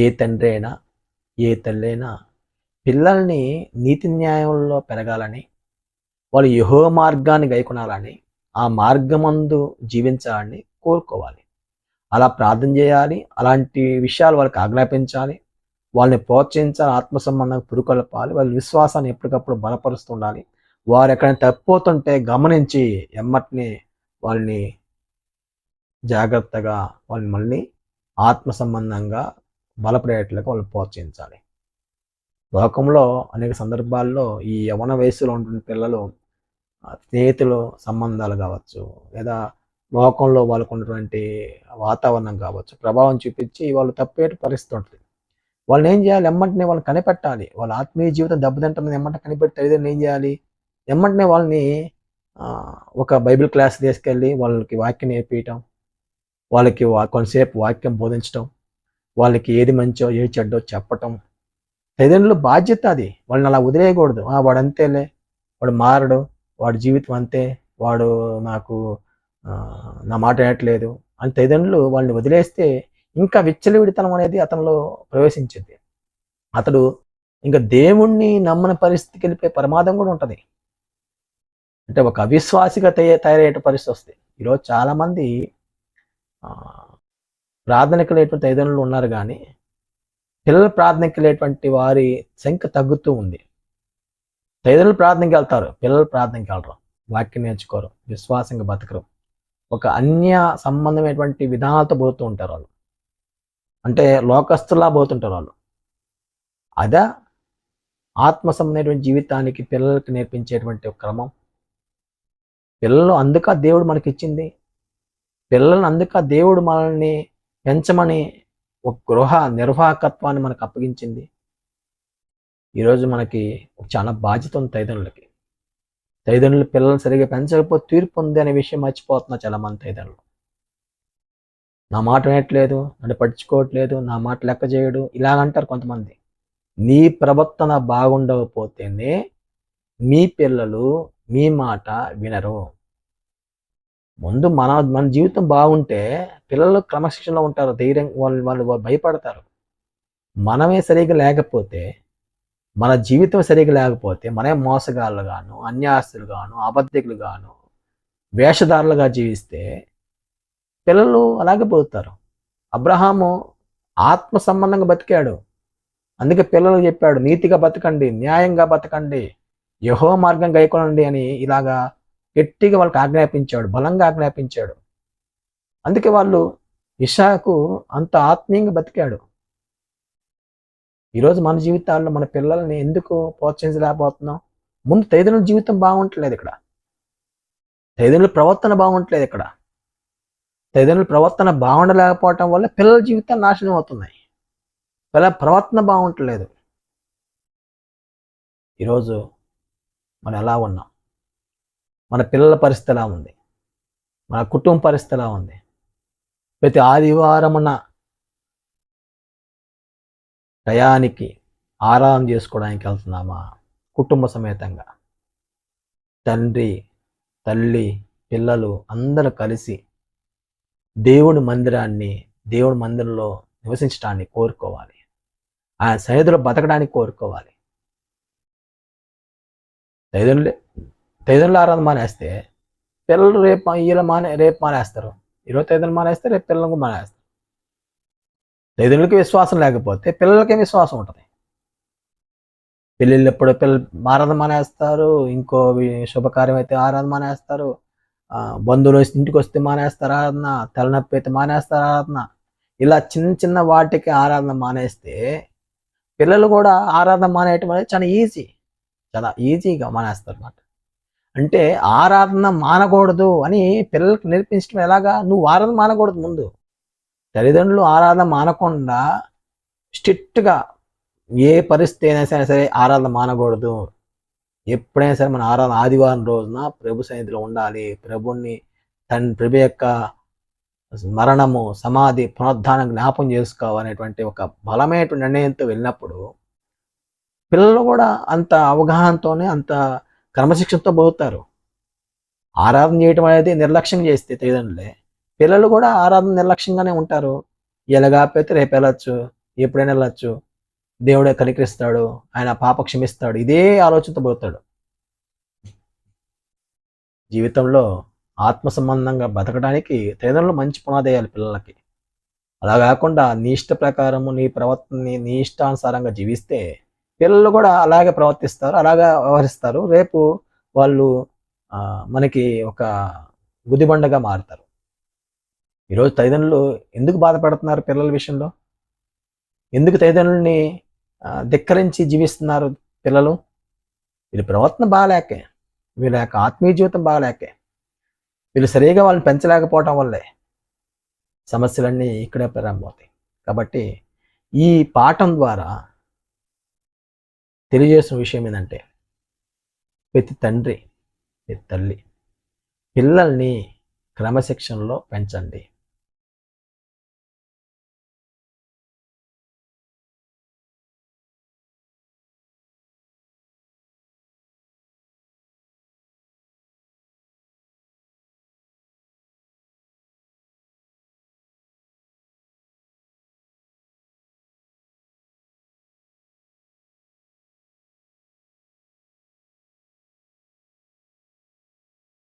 ఏ తండ్రి అయినా ఏ తల్లి అయినా పిల్లల్ని నీతి న్యాయంలో పెరగాలని వాళ్ళు యహో మార్గాన్ని గైకొనాలని ఆ మార్గమందు జీవించాలని కోరుకోవాలి. అలా ప్రార్థన చేయాలి అలాంటి విషయాలు వాళ్ళకి ఆజ్ఞాపించాలి వాళ్ళని ప్రోత్సహించాలి ఆత్మ సంబంధంగా పురుకొల్పాలి వాళ్ళ విశ్వాసాన్ని ఎప్పటికప్పుడు బలపరుస్తుండాలి. వారు ఎక్కడైనా తప్పిపోతుంటే గమనించి ఎమ్మటిని వాళ్ళని జాగ్రత్తగా వాళ్ళని మళ్ళీ ఆత్మ సంబంధంగా బలపడేట్లుగా వాళ్ళు ప్రోత్సహించాలి. లోకంలో అనేక సందర్భాల్లో ఈ యవన వయసులో ఉంటున్న పిల్లలు స్నేహితులు సంబంధాలు కావచ్చు లేదా లోకంలో వాళ్ళకు ఉన్నటువంటి వాతావరణం కావచ్చు ప్రభావం చూపించి వాళ్ళు తప్పేటు పరిస్థితి ఉంటుంది. వాళ్ళని ఏం చేయాలి? ఎమ్మంటనే వాళ్ళని కనిపెట్టాలి. వాళ్ళ ఆత్మీయ జీవితం దెబ్బతింటుంది ఎమ్మంట కనిపెట్టి తల్లిదండ్రులు ఏం చేయాలి? ఎమ్మంటనే వాళ్ళని ఒక బైబిల్ క్లాస్ తీసుకెళ్ళి వాళ్ళకి వాక్యం నేర్పించటం వాళ్ళకి వా- కొంతసేపు వాక్యం బోధించటం వాళ్ళకి ఏది మంచో ఏది చెడ్డో చెప్పటం. తల్లిదండ్రుల బాధ్యత అది. వాళ్ళని అలా వదిలేయకూడదు. "ఆ, వాడు అంతేలే వాడు మారడు. వాడి జీవితం అంతే. వాడు నాకు నా మాట వినట్లేదు. అని తల్లిదండ్రులు వాళ్ళని వదిలేస్తే ఇంకా విచ్చలవిడితనం అనేది అతనిలో ప్రవేశించింది. అతడు ఇంకా దేవుణ్ణి నమ్మని పరిస్థితికి వెళ్ళిపోయే ప్రమాదం కూడా ఉంటుంది. అంటే ఒక అవిశ్వాసిగా తయారయ్యే పరిస్థితి వస్తుంది ఈరోజు చాలామంది ఆ, ప్రార్థనకు లేటువంటి తల్లిదండ్రులు ఉన్నారు కానీ పిల్లలు ప్రార్థనకి వారి సంఖ్య తగ్గుతూ ఉంది. తల్లిదండ్రులు ప్రార్థనకి వెళ్తారు పిల్లలు ప్రార్థనకి వెళ్ళరు వాక్యం నేర్చుకోరు విశ్వాసంగా బతకరు. ఒక అన్య సంబంధమైనటువంటి విధానాలతో పోతూ ఉంటారు వాళ్ళు. అంటే లోకస్తులా పోతుంటారు వాళ్ళు. అదా ఆత్మ సంబంధమైనటువంటి జీవితానికి పిల్లలకి నేర్పించేటువంటి ఒక క్రమం. పిల్లలు అందుక దేవుడు మనకి ఇచ్చింది పిల్లలను అందుక దేవుడు మనల్ని పెంచమని ఒక గృహ నిర్వాహకత్వాన్ని మనకు అప్పగించింది. ఈరోజు మనకి చాలా బాధ్యత ఉంది తల్లిదండ్రులకి తల్లిదండ్రులు పిల్లలు సరిగా పెంచకపోతే తీర్పు ఉంది అనే విషయం మర్చిపోతున్నా చాలా మంది తల్లిదండ్రులు నా మాట వినట్లేదు నన్ను పట్టించుకోవట్లేదు నా మాట లెక్క చేయడు ఇలాగంటారు కొంతమంది. నీ ప్రవర్తన బాగుండకపోతేనే మీ పిల్లలు మీ మాట వినరు. ముందు మన మన జీవితం బాగుంటే పిల్లలు క్రమశిక్షణలో ఉంటారు ధైర్యం వాళ్ళు వాళ్ళు భయపడతారు. మనమే సరిగా లేకపోతే మన జీవితం సరిగా లేకపోతే మనమే మోసగాళ్ళు గాను అన్యాస్తులు గాను అబద్ధికులు గాను వేషధారులుగా జీవిస్తే పిల్లలు అలాగే పోతారు. అబ్రహాము ఆత్మ సంబంధంగా బతికాడు. అందుకే పిల్లలు చెప్పాడు నీతిగా బతకండి న్యాయంగా బతకండి యహో మార్గం గైకొనండి అని ఇలాగా గట్టిగా వాళ్ళకి ఆజ్ఞాపించాడు బలంగా ఆజ్ఞాపించాడు. అందుకే వాళ్ళు ఇషాకు అంత ఆత్మీయంగా బతికాడు. ఈరోజు మన జీవితాల్లో మన పిల్లల్ని ఎందుకు ప్రోత్సహించలేకపోతున్నాం? ముందు తల్లిదండ్రుల జీవితం బాగుంటలేదు ఇక్కడ. తల్లిదండ్రుల ప్రవర్తన బాగుంటలేదు ఇక్కడ. తల్లిదండ్రుల ప్రవర్తన బాగుండలేకపోవటం వల్ల పిల్లల జీవితాలు నాశనం అవుతున్నాయి. పిల్లల ప్రవర్తన బాగుంటలేదు. ఈరోజు మనం ఎలా ఉన్నాం? మన పిల్లల పరిస్థితి ఎలా ఉంది? మన కుటుంబ పరిస్థితి ఎలా ఉంది? ప్రతి ఆదివారమున టయానికి ఆరాధన చేసుకోవడానికి వెళ్తున్నామా? కుటుంబ సమేతంగా. తండ్రి తల్లి పిల్లలు అందరూ కలిసి దేవుడి మందిరాన్ని దేవుడి మందిరంలో నివసించడాన్ని కోరుకోవాలి. ఆయన సన్నిధిలో బతకడానికి కోరుకోవాలి. తల్లిదండ్రులే తల్లిదండ్రులు ఆరాధన మానేస్తే పిల్లలు రేపు వీళ్ళ మానే రేపు మానేస్తారు. ఈరోజు తల్లిదండ్రులు మానేస్తే రేపు పిల్లలకు మానేస్తారు. తల్లిదండ్రులకి విశ్వాసం లేకపోతే పిల్లలకి విశ్వాసం ఉంటుంది. పెళ్ళిళ్ళు ఎప్పుడు పిల్లలు ఆరాధన మానేస్తారు ఇంకో శుభకార్యం అయితే ఆరాధన మానేస్తారు. బంధువులు ఇంటికి వస్తే మానేస్తారు ఆరాధన తలనొప్పి అయితే మానేస్తారు ఆరాధన. ఇలా చిన్న చిన్న వాటికి ఆరాధన మానేస్తే పిల్లలు కూడా ఆరాధన మానేయటం అనేది చాలా ఈజీ. చాలా ఈజీగా మానేస్తారు అన్నమాట అంటే ఆరాధన మానకూడదు అని పిల్లలకు నేర్పించడం ఎలాగా? నువ్వు ఆరాధన మానకూడదు ముందు. తల్లిదండ్రులు ఆరాధన మానకుండా స్ట్రిక్ట్గా ఏ పరిస్థితి అయినా సరే సరే ఆరాధన మానకూడదు. ఎప్పుడైనా సరే మన ఆరాధన ఆదివారం రోజున ప్రభు సన్నిధిలో ఉండాలి. ప్రభుణ్ణి తన ప్రభు యొక్క మరణము సమాధి పునరుద్ధానం జ్ఞాపం చేసుకోవాలనేటువంటి ఒక బలమైనటువంటి నిర్ణయంతో వెళ్ళినప్పుడు పిల్లలు కూడా అంత అవగాహనతోనే అంత క్రమశిక్షణతో పోతారు. ఆరాధన చేయటం అనేది నిర్లక్ష్యం చేస్తే తల్లిదండ్రులే. పిల్లలు కూడా ఆరాధన నిర్లక్ష్యంగానే ఉంటారు. ఎలాగాపోతే రేపు వెళ్ళొచ్చు ఎప్పుడైనా వెళ్ళచ్చు. దేవుడే కనికరిస్తాడు ఆయన పాప క్షమిస్తాడు. ఇదే ఆలోచనతో పోతాడు. జీవితంలో ఆత్మ సంబంధంగా బతకడానికి తల్లిదండ్రులు మంచి పునాదేయాలి పిల్లలకి. అలా కాకుండా నీ ఇష్ట ప్రకారము నీ ప్రవర్తనని నీ ఇష్టానుసారంగా జీవిస్తే పిల్లలు కూడా అలాగే ప్రవర్తిస్తారు అలాగే వ్యవహరిస్తారు. రేపు వాళ్ళు మనకి ఒక గుదిబండగా మారుతారు. ఈరోజు తల్లిదండ్రులు ఎందుకు బాధపడుతున్నారు పిల్లల విషయంలో? ఎందుకు తల్లిదండ్రుల్ని ధిక్కరించి జీవిస్తున్నారు పిల్లలు? వీళ్ళ ప్రవర్తన బాగాలేకే. వీళ్ళ యొక్క ఆత్మీయ జీవితం బాగాలేకే. వీళ్ళు సరిగా వాళ్ళని పెంచలేకపోవటం వల్లే సమస్యలన్నీ ఇక్కడే ప్రారంభమవుతాయి. కాబట్టి ఈ పాఠం ద్వారా తెలియజేసిన విషయం ఏంటంటే ప్రతి తండ్రి ప్రతి తల్లి పిల్లల్ని క్రమశిక్షణలో పెంచండి.